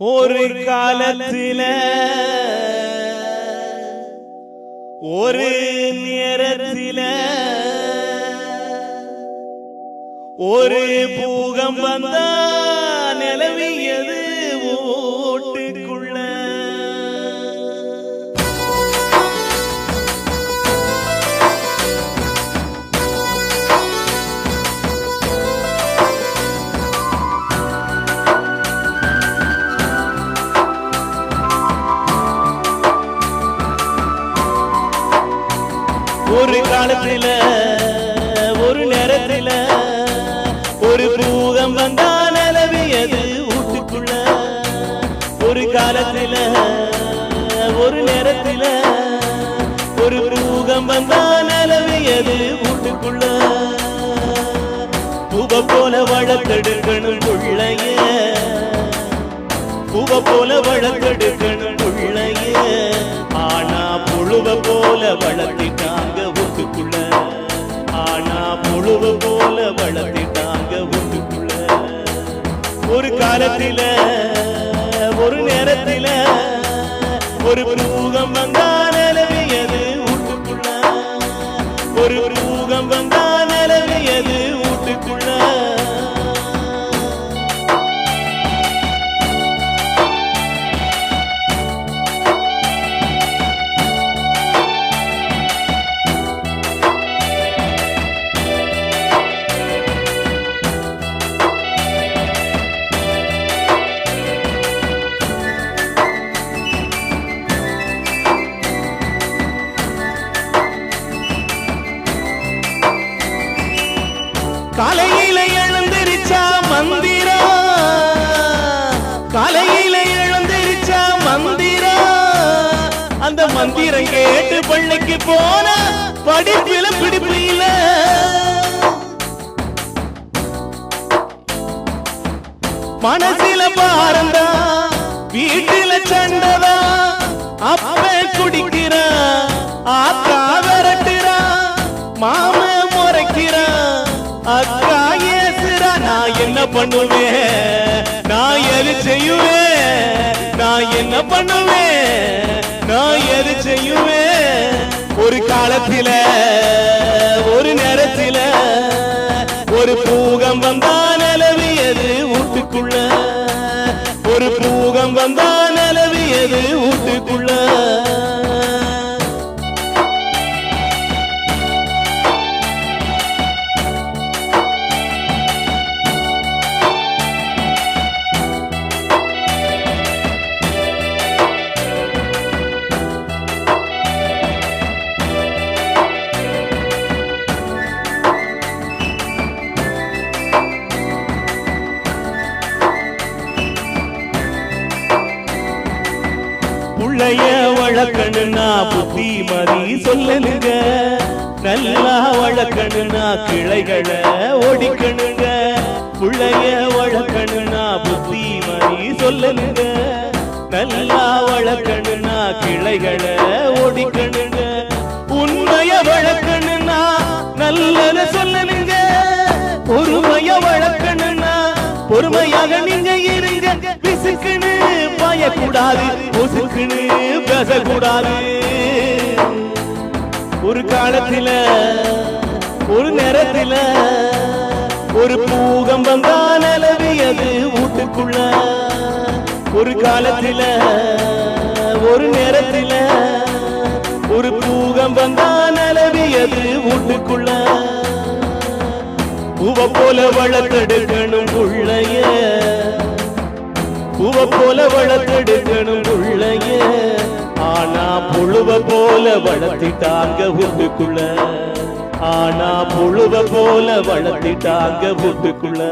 ஒரு காலத்தில ஒரு நேரத்தில ஒரு பூகம் வந்தா நிலவியது. ஒரு காலத்தில ஒரு நேரத்தில ஒரு பூகம் வந்தா நிலவியது வீட்டுக்குள்ள. ஒரு காலத்தில ஒரு நேரத்தில ஒரு பூகம் வந்தா நிலவியது வீட்டுக்குள்ள. பூவ போல வளர்த்தெடுக்கணும் பிள்ளைய. பூவ போல வளர்த்தெடுக்கணும் பிள்ளைய. ஆனா புழுவ போல வளர்த்திட்டாங்க ஆனா புழுவ போல வளர்த்திட்டாங்க வீட்டுக்குள்ள ஒரு காலத்தில ஒரு நேரத்தில ஒரு பூகம் வந்தா நிலவியது வீட்டுக்குள்ள ஒரு பூகம் வந்தா படிப்பில பிடிப்பில. மனசில பாரந்தா வீட்டில சண்டதா அப்ப குடிக்கிறா ஆத்தா விரட்டுறா மாம முறைக்கிறா அக்கா ஏசுறா நான் என்ன பண்ணுவேன்? நான் எது செய்யுவேன் நான் என்ன பண்ணுவேன்? நான் எது செய்யுவேன் ஒரு காலத்திலே ஒரு பூகம் வந்தா நிலவியது வீட்டுக்குள்ள ஒரு பூகம் வந்தா நிலவியது வீட்டுக்குள்ள புள்ளைய வழக்கணுனா புத்திமதி சொல்லணுங்க. நல்லா வழக்கணுனா கிளைகளை ஒடிக்கணுங்க. புள்ளைய வழக்கணுனா புத்திமதி சொல்லணுங்க. நல்லா வழக்கணுனா கிளைகளை ஒடிக்கணுங்க. உண்மைய வழக்கணுனா நல்லத சொல்லணுங்க. பொறுமைய வழக்கணுனா பொறுமையாக நீங்க பயக்கூடாது பொசுக்குன்னு பேசக்கூடாது. ஒரு காலத்தில ஒரு நேரத்தில ஒரு பூகம்பம் தான் நிலவியது வீட்டுக்குள்ள. ஒரு காலத்தில ஒரு நேரத்தில ஒரு பூகம்பம் தான் நிலவியது வீட்டுக்குள்ள. பூவ போல வளர்த்தெடுக்கணும் புள்ளைய. போல வளர்த்தெடுக்கணும் புள்ளைய. ஆனா புழுவ போல வளர்த்திட்டாங்க வீட்டுக்குள்ள. ஆனா புழுவ போல வளர்த்திட்டாங்க வீட்டுக்குள்ள.